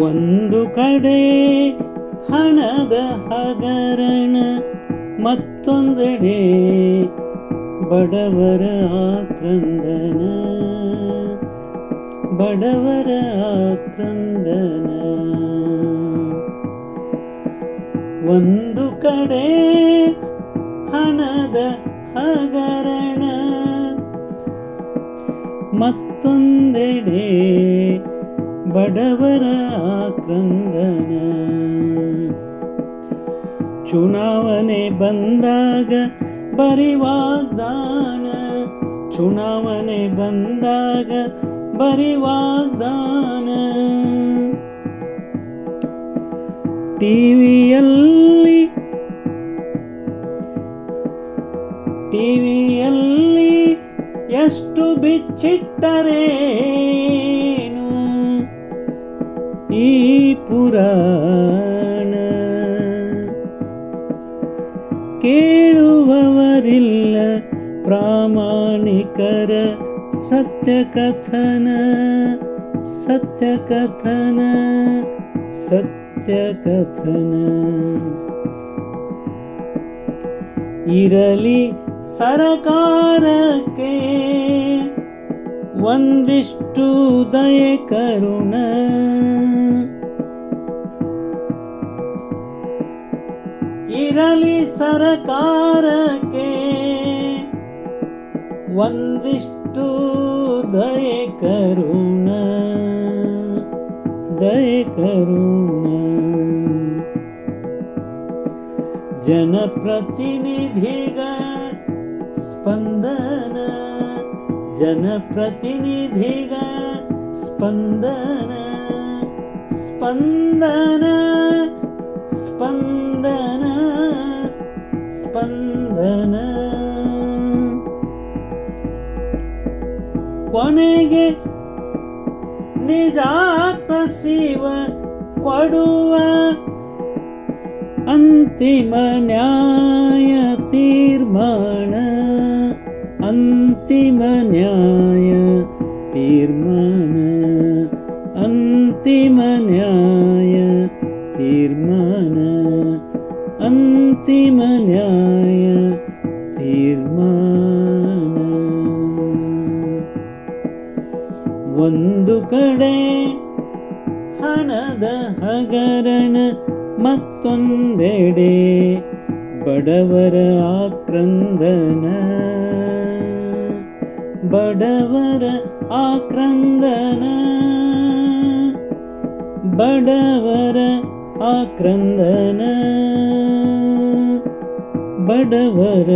ಒಂದು ಕಡೆ ಹಣದ ಹಗರಣ ಮತ್ತೊಂದೆಡೆ ಬಡವರ ಆಕ್ರಂದನ. ಬಡವರ ಆಕ್ರಂದನ. ಒಂದು ಕಡೆ ಹಣದ ಹಗರಣ ಮತ್ತೊಂದೆಡೆ ಬಡವರ ಕ್ರಂದನ ಚುನಾವಣೆ ಬಂದಾಗ ಬರಿ ವಾಗ್ದಾನ. ಚುನಾವಣೆ ಬಂದಾಗ ಬರಿ ವಾಗ್ದಾನ. ಟಿವಿಯಲ್ಲಿ ಟಿವಿಯಲ್ಲಿ ಎಷ್ಟು ಬಿಚ್ಚಿಟ್ಟರೇನು ಕೇಳುವವರಿಲ್ಲ ಪ್ರಾಮಾಣಿಕರ ಸತ್ಯ ಕಥನ ಸತ್ಯ ಕಥನ ಸತ್ಯ ಕಥನ ಇರಲಿ ಸರಕಾರಕ್ಕೆ ಒಂದಿಷ್ಟು ದಯೆ ಕರುಣ. रलि सरकार के वन्दिष्टु दरुण दयकरु जनप्रतिनिधिगण स्पन्दन जनप्रतिनिधिगण स्पन्दन स्पन्दन स्पन्द ಕೊನೆಗೆ ನಿಜಾತ್ಮ ಶಿವ ಕೊಡುವ ಅಂತಿಮ ನ್ಯಾಯ ತೀರ್ಮಾನ, ಅಂತಿಮ ನ್ಯಾಯ ತೀರ್ಮಾನ, ಅಂತಿಮ ನ್ಯಾಯ ತೀರ್ಮಾನ, ಅಂತಿಮ ನ್ಯಾಯ ತೀರ್ಮಾನ. ಒಂದು ಕಡೆ ಹಣದ ಹಗರಣ ಮತ್ತೊಂದೆಡೆ ಬಡವರ ಆಕ್ರಂದನ. ಬಡವರ ಆಕ್ರಂದನ. ಬಡವರ ಆಕ್ರಂದನ. ಬಡವರ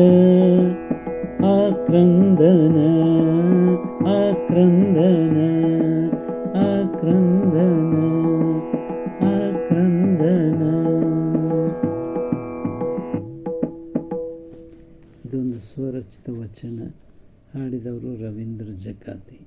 ಇದೊಂದು ಸ್ವರಚಿತ ವಚನ ಹಾಡಿದವರು ರವೀಂದ್ರ ಜಕಾತಿ